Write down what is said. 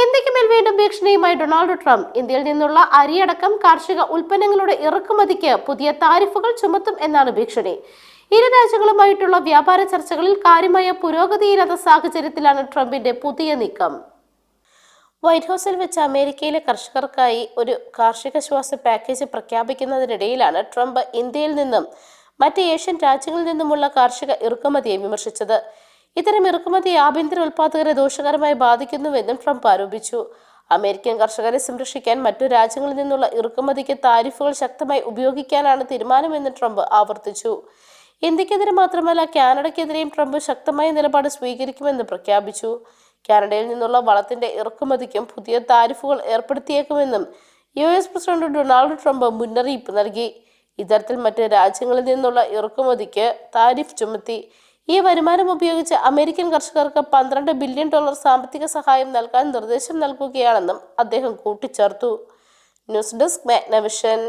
ഇന്ത്യയ്ക്ക് മേൽ വീണ്ടും ഭീഷണിയുമായി ഡൊണാൾഡ് ട്രംപ്. ഇന്ത്യയിൽ നിന്നുള്ള അരിയടക്കം കാർഷിക ഉൽപ്പന്നങ്ങളുടെ ഇറക്കുമതിക്ക് പുതിയ താരിഫുകൾ ചുമത്തും എന്നാണ് ഭീഷണി. ഇരു രാജ്യങ്ങളുമായിട്ടുള്ള വ്യാപാര ചർച്ചകളിൽ കാര്യമായ പുരോഗതിയില്ലാത്ത സാഹചര്യത്തിലാണ് ട്രംപിന്റെ പുതിയ നീക്കം. വൈറ്റ് ഹൗസിൽ വെച്ച് അമേരിക്കയിലെ കർഷകർക്കായി ഒരു കാർഷിക ശ്വാസ പാക്കേജ് പ്രഖ്യാപിക്കുന്നതിനിടയിലാണ് ട്രംപ് ഇന്ത്യയിൽ നിന്നും മറ്റ് ഏഷ്യൻ രാജ്യങ്ങളിൽ നിന്നുമുള്ള കാർഷിക ഇറക്കുമതിയെ വിമർശിച്ചത്. ഇത്തരം ഇറക്കുമതി ആഭ്യന്തര ഉൽപാദകരെ ദോഷകരമായി ബാധിക്കുന്നുവെന്നും ട്രംപ് ആരോപിച്ചു. അമേരിക്കൻ കർഷകരെ സംരക്ഷിക്കാൻ മറ്റു രാജ്യങ്ങളിൽ നിന്നുള്ള ഇറക്കുമതിക്ക് താരിഫുകൾ ശക്തമായി ഉപയോഗിക്കാനാണ് തീരുമാനമെന്ന് ട്രംപ് ആവർത്തിച്ചു. ഇന്ത്യക്കെതിരെ മാത്രമല്ല കാനഡയ്ക്കെതിരെയും ട്രംപ് ശക്തമായ നിലപാട് സ്വീകരിക്കുമെന്ന് പ്രഖ്യാപിച്ചു. കാനഡയിൽ നിന്നുള്ള വളത്തിന്റെ ഇറക്കുമതിക്കും പുതിയ താരിഫുകൾ ഏർപ്പെടുത്തിയേക്കുമെന്നും U S president Donald Trump മുന്നറിയിപ്പ് നൽകി. ഇത്തരത്തിൽ മറ്റ് രാജ്യങ്ങളിൽ നിന്നുള്ള ഇറക്കുമതിക്ക് താരിഫ് ചുമത്തി. ഈ വരുമാനം ഉപയോഗിച്ച് അമേരിക്കൻ കർഷകർക്ക് പന്ത്രണ്ട് ബില്യൺ ഡോളർ സാമ്പത്തിക സഹായം നൽകാൻ നിർദ്ദേശം നൽകുകയാണെന്നും അദ്ദേഹം കൂട്ടിച്ചേർത്തു. News desk Magnavision.